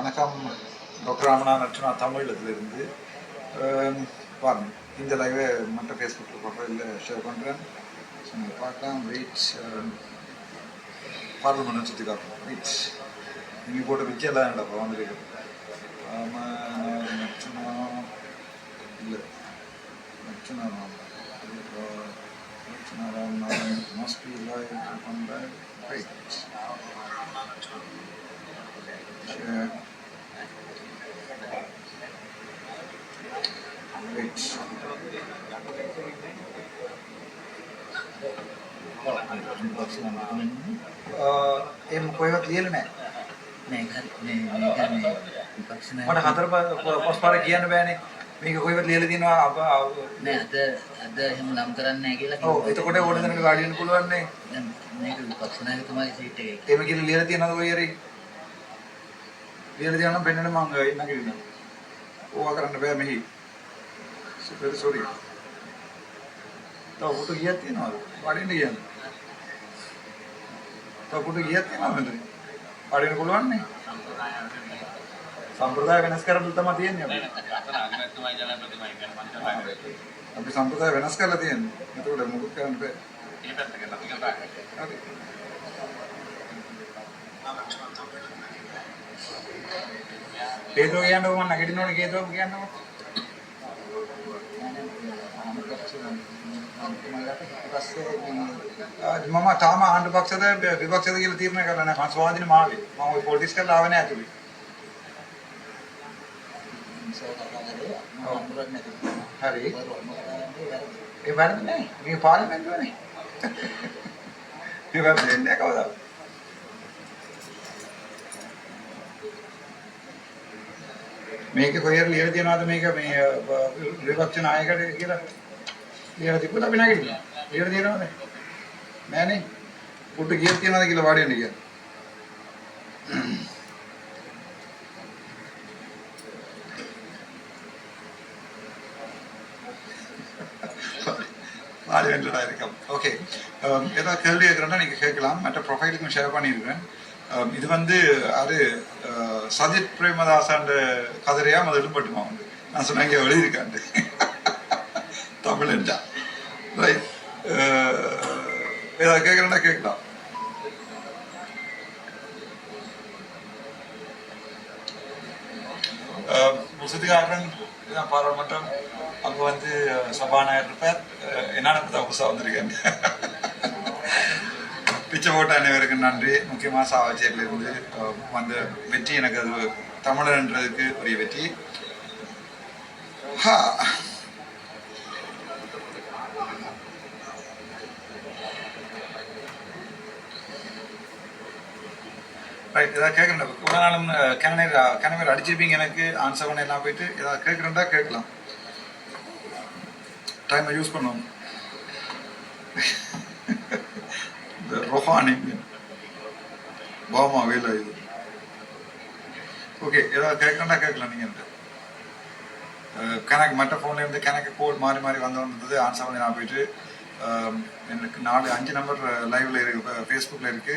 வணக்கம். டாக்டர் ராமனா நட்சனா தமிழகத்திலிருந்து அஹ், பாருங்க இந்த லைவை மட்டும் ஃபேஸ்புக்கில் ப்ரொஃபைலில் ஷேர் பண்ணுறேன் ஸோ நீங்கள் பார்க்கலாம். வெயிட் பார்லிமெண்ட் சுற்றி காட்டுறோம் வெயிட் நீங்கள் போட்ட பிச்சை எல்லாம் என்னடா එම කොයවත් ලියල නෑ. මේ හරි මේ මේක මේ විපක්ෂ මට නායක හතර පස් පාර කියන්න බෑනේ. මේක කොයවත් ලියල තිනවා අප නෑ අද අද එහෙම නම් කරන්නේ නැහැ කියලා ඔව් එතකොට ඕන දෙනට ගාඩියන් පුළුවන්නේ දැන් මේක විපක්ෂ නායකතුමාගේ සීට් එකේ එම කියල ලියල තියෙනද ඔයරි ලියල තියනම් පෙන්න්නන මංග ඉන්නකින්න ඕවා කරන්න බෑ මෙහි පෙර සොරි. තව පොට ගියක් තියනවද? වඩින්න ගියද? තව පොට ගියක් තියනවද මෙතන? වඩින්න පුළුවන් නේ. සම්ප්‍රදාය වෙනස් කරන්න තමයි තියන්නේ අපි. අපි සම්ප්‍රදාය වෙනස් කරලා තියන්නේ. ඒකට මොකක් කරන්න බෑ. මේ පැත්තක අපි කතා කරන්නේ. හරි. හේතුව කියන්නකො මම නැගිටිනවනේ හේතුව කියන්නකො. මම තාම ආණ්ඩු පක්ෂද විපක්ෂද කියලා තීරණය කරලා නැහැ. මම ස්වාධීන මාවේ මම ওই පොලිටික්ස් කරලා ආවේ නැහැ ඇතුලේ. හරි. ඒ වැරදි නැහැ මේ පාර්ලිමේන්තුවනේ ඒ වැරදි නැහැ කවදාවත්. මේක කොහෙර ලියලා තියනවාද මේක? මේ අ, විපක්ෂ නායකට කියලා ලියලා තිබුණා අපි නැගිටිනවා புட்டு ನಾನೇ ಊಟಕ್ಕೆ ಹೇಳ್ತೀನಿ ಅನ್ನೋದಕ್ಕಿಲ್ಲ ವಾಡಿಯನಿಗೆ வாடியன்லாம் இருக்கும் ஓகே ஏதாவது கேள்வி இருக்கிறோன்னா நீங்கள் கேட்கலாம் மற்ற ப்ரொஃபைலுக்கு ஷேர் பண்ணியிருக்கேன் இது வந்து அது சஜித் பிரேமதாசான்ற கதிரையாக அது எடுப்பட்டுமா வந்து நான் சொன்னேன் இங்கே எழுதியிருக்காண்டு தமிழ்ண்டா ரைட் ஏதாவது கேட்குறேன்னா கேட்கலாம் முசுதிகாரன் இதான் பாராளுமன்றம் அங்கே வந்து சபாநாயகர் இருப்பார் என்ன என்னன்னு தான் புதுசாக வந்திருக்கேன் பிச்சை போட்ட அனைவருக்கும் நன்றி முக்கியமாக சாவச்சேரியில் இருந்து வந்த வெற்றி எனக்கு அது தமிழன்றதுக்கு பெரிய வெற்றி ஹா. ரைட் ஏதாவது கேட்குறேன் இவ்வளோ நாளும் கிணநீர் கிணநீர் அடிச்சிருப்பீங்க எனக்கு ஆன்சர் எல்லாம் போயிட்டு ஏதாவது கேட்குறேன்டா கேட்கலாம். டைமை யூஸ் பண்ணுவோம். இந்த ரொஹானி. பாமா வேலை இது. ஓகே ஏதாவது கேட்கறா கேட்கலாம் நீங்கள் கணக்கு மற்ற ஃபோன்ல இருந்து கணக்கு கோட் மாறி மாறி வந்து வந்தது ஆன்சர் பண்ணி நான் போயிட்டு எனக்கு நாலு அஞ்சு நம்பர் லைவ்ல இருக்கு ஃபேஸ்புக்கில் இருக்கு.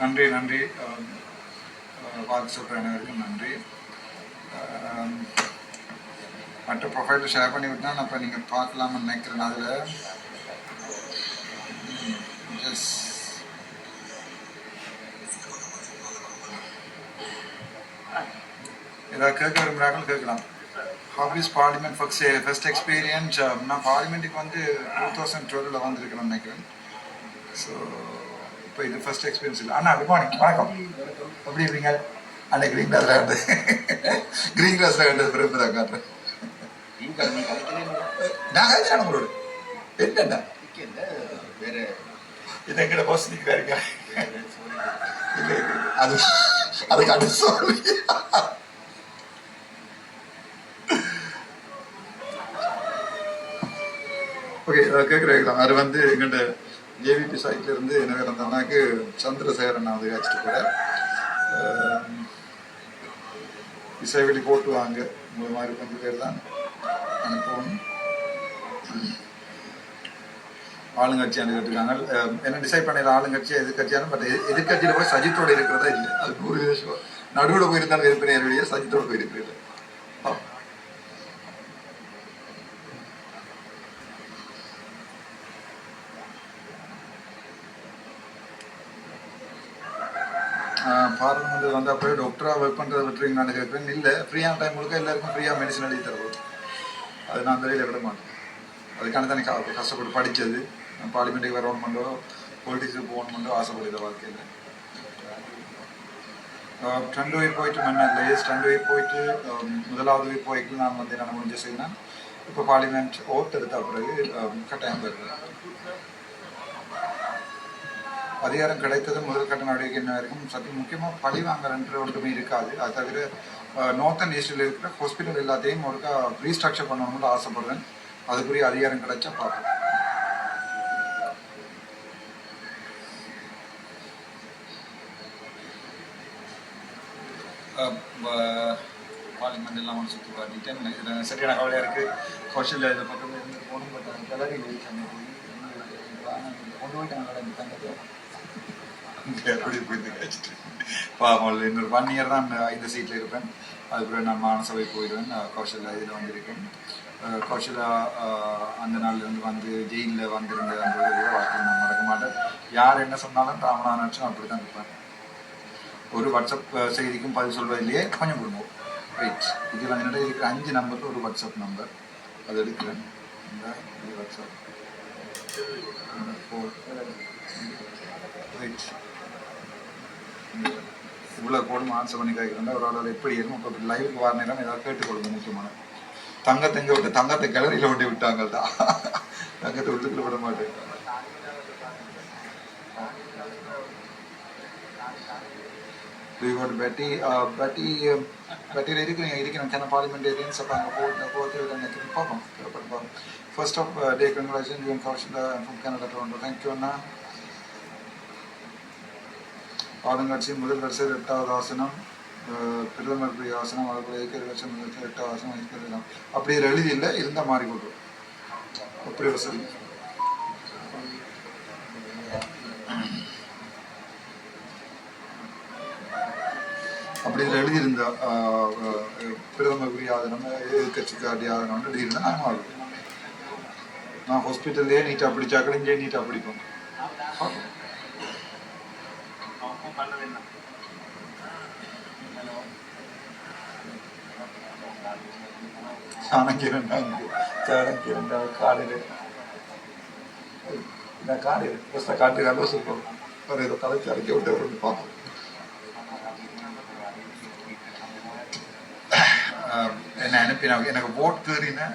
நன்றி நன்றி. அஹ், சொல்கிற அனைவருக்கும் நன்றி. மற்ற ப்ரொஃபைலில் ஷேர் பண்ணி விட்டா நான் இப்போ நீங்கள் பார்க்கலாம்னு நினைக்கிறேன் அதில். எஸ் ஏதாவது கேட்க விரும்புகிறார்கள் கேட்கலாம். Hobbies parliament first first experience நான் பார்லிமெண்ட்டுக்கு வந்து டூ தௌசண்ட் டுவெல்வில் வந்திருக்கிறேன்னு நினைக்கிறேன். ஸோ இப்போ இது ஃபர்ஸ்ட் எக்ஸ்பீரியன்ஸ் இல்லை. அண்ணா குட் மார்னிங் வணக்கம். எப்படி இருக்கீங்க? அன்னைக்கு க்ரீன் கிளாஸில் கண்டு க்ரீன் கிளாஸில் கண்டது பிறப்பு தான் காட்டுறேன். நான் கழிச்சேன் உங்களோட. என்னண்ணா? வேற. இது எங்கட பாஸ் நிற்கிறாருங்க இல்லை அது அதுக்கு அடுத்து சொல்லி ஓகே கேட்குறேன் அது வந்து எங்கிட்ட ஜேவிபி சைட்லேருந்து என்ன அந்த அண்ணாக்கு சந்திரசேகரன் வந்து வச்சுட்டு கூட. இசைவெளி போட்டு வாங்க. உங்களை மாதிரி கொஞ்சம் பேர் தான் அனுப்பவும். ஆளுங்கட்சி கேட்டிருக்காங்க என்ன டிசைட் பண்ணிடுற ஆளுங்கட்சி எதிர்கட்சியான பட் எதிர்கட்சியில் போய் சஜித்தோடு இருக்கிறதா இல்லை? அது நூறு நடுவில் போயிருந்தாலும் இருப்பினர் வழியே சஜித்தோட போயிருக்கிறேன் பார்லிமெண்ட் வந்தால் போய் டாக்டராக ஒர்க் பண்ணுறதை விட்டுறீங்களான்னு கேட்குறேன் இல்லை ஃப்ரீயான டைம் முழுக்க எல்லாருக்கும் ஃப்ரீயாக மெடிசன் எழுதி தருவோம். அது நான் வெளியில் விட மாட்டேன். அதுக்கான தானே கஷ்டப்பட்டு படித்தது பார்லிமெண்ட்டுக்கு வரணுமெண்டோ பொலிட்டிக்ஸுக்கு பண்ணுறோம் ஆசைப்படுகிற வாழ்க்கையில். ரெண்டு வீக் போயிட்டு மன்னர் லேஸ் ரெண்டு போயிட்டு முதலாவது வீக் போய்க்கு நான் வந்து என்ன முடிஞ்ச செய்யணும் இப்போ பார்லிமெண்ட் ஓட்டு எடுத்த பிறகு கட்டாயம் பெறுறேன் அதிகாரம் கிடைத்தது முதல் கட்ட நடவடிக்கை என்ன வரைக்கும் சற்று முக்கியமாக பழி வாங்கலன்ற ஒன்றுமே இருக்காது அது தவிர நார்த்தன் ஈஸ்டில் இருக்கிற ஹாஸ்பிட்டல் எல்லாத்தையும் ஒருக்கா ரீஸ்ட்ரக்சர் பண்ணணும்னு ஆசைப்படுறேன் அதுக்குரிய அதிகாரம் கிடைச்சா பார்ப்போம் பார்லிமெண்ட் எல்லாம் சுற்றி பார்த்துட்டேன் சரியான கவலையாக இருக்குது ஹோஸ்டலில் இதை பக்கத்தில் இருந்து போகணும் பட் அந்த கிளறி சென்னை போய் கொண்டு போயிட்டாங்க தங்கத்தை அப்படி போயிட்டு கழிச்சிட்டு. பாவம் இன்னொரு ஒன் இயர் தான் இந்த சீட்டில் இருப்பேன். அதுக்கப்புறம் நான் மானசபை போயிடுவேன். கௌஷலா இதில் வந்திருக்கேன். கௌஷலா அந்த நாள்லேருந்து வந்து ஜெயிலில் வந்திருந்த அந்த வாழ்க்கையில் நான் மறக்க மாட்டேன். யார் என்ன சொன்னாலும் ராமநாதன் அப்படி தான் இருப்பேன். ஒரு வாட்ஸ்அப் செய்திக்கும் பதில் சொல்வதிலேயே கொஞ்சம் கொடுங்க ரைட் வந்து என்னோட இருக்கிற அஞ்சு நம்பருக்கு ஒரு வாட்ஸ்அப் நம்பர் அது எடுக்கிறேன். இந்த இது வாட்ஸ்அப் ரைட் இவ்வளோ கோடும் ஆன்சர் பண்ணி கேட்குறேன் ஒரு ஆளால் எப்படி இருக்கும் இப்போ லைவுக்கு வர நேரம் ஏதாவது கேட்டுக்கொள்ளுங்க முக்கியமான. தங்கத்தை இங்கே விட்டு தங்கத்தை கிளறியில் ஒட்டி விட்டாங்க தான் தங்கத்தை உள்ளுக்குள்ள விட மாட்டேன். பேட்டி பேட்டி பேட்டியில் இருக்கிறீங்க இருக்கிறோம் கேன பார்லிமெண்டேரியன்ஸ் அப்போ அங்கே போட்டு போட்டு நினைக்கிறேன் பார்ப்போம் பார்ப்போம் first of day congratulation Yoon Kaushal from Canada Toronto thank you அண்ணா ஆளுங்கட்சி முதல் வரிசையில் எட்டாவது ஆசனம் பிரதமர் பிரிய ஆசனம் அதுபோல் ஐக்கிய வருஷம் முதல் எட்டாவது ஆசனம் வைக்கிறதுலாம் அப்படி இதில் எழுதி இல்லை இருந்தால் மாறி கொடுக்கும் அப்படி வசதி. அப்படி இதில் எழுதியிருந்தா பிரதமர் பிரிய ஆதனம் அடி எழுதியிருந்தா நான் மாறும் நான் ஹாஸ்பிட்டல்லே நீட்டாக பிடிச்சாக்கள் நீட்டாக பிடிப்போம் பார்ப்போம் சாணக்கிரண்டாங்க இருந்தால் காலையில் இந்த காலையில் ஃபஸ்ட்டாக காட்டு அளவு சொல்லுவோம் ஒரு ஏதோ கலைச்சி அரைக்க விட்டு ஒரு பார்ப்போம். என்னை அனுப்பி எனக்கு ஓட் கேறின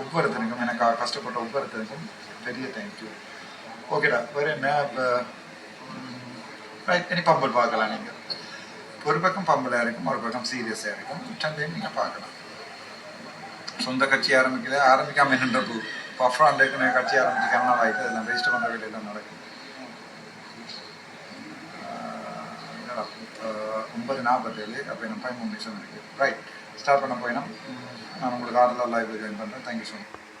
ஒவ்வொருத்தனுக்கும் எனக்கு கஷ்டப்பட்ட ஒவ்வொருத்தனுக்கும் பெரிய தேங்க்யூ ஓகேடா வேறு என்ன? இப்போ ரைட் இனி பம்பல் பார்க்கலாம் நீங்கள் ஒரு பக்கம் பம்பலாக இருக்கும் ஒரு பக்கம் சீரியஸாக இருக்கும். சந்தையும் நீங்கள் பார்க்கலாம். சொந்த கட்சி ஆரம்பிக்கல. ஆரம்பிக்காம என்னன்ற போ பஃப்ரான் ஏற்கனவே கட்சி ஆரம்பிச்சு கனநாள் ஆகிட்டு அதெல்லாம் ரெஜிஸ்டர் பண்ணுற வேலையெல்லாம் நடக்கும் என்னடா, ஒன்பது நாற்பத்தேழு அப்போ எனக்கு பதிமூணு நிமிஷம் இருக்குது ரைட் ஸ்டார்ட் பண்ண போயினா நான் உங்களுக்கு ஆர்டர் லைவ் ஜாயின் பண்ணுறேன் தேங்க்யூ ஸோ மச்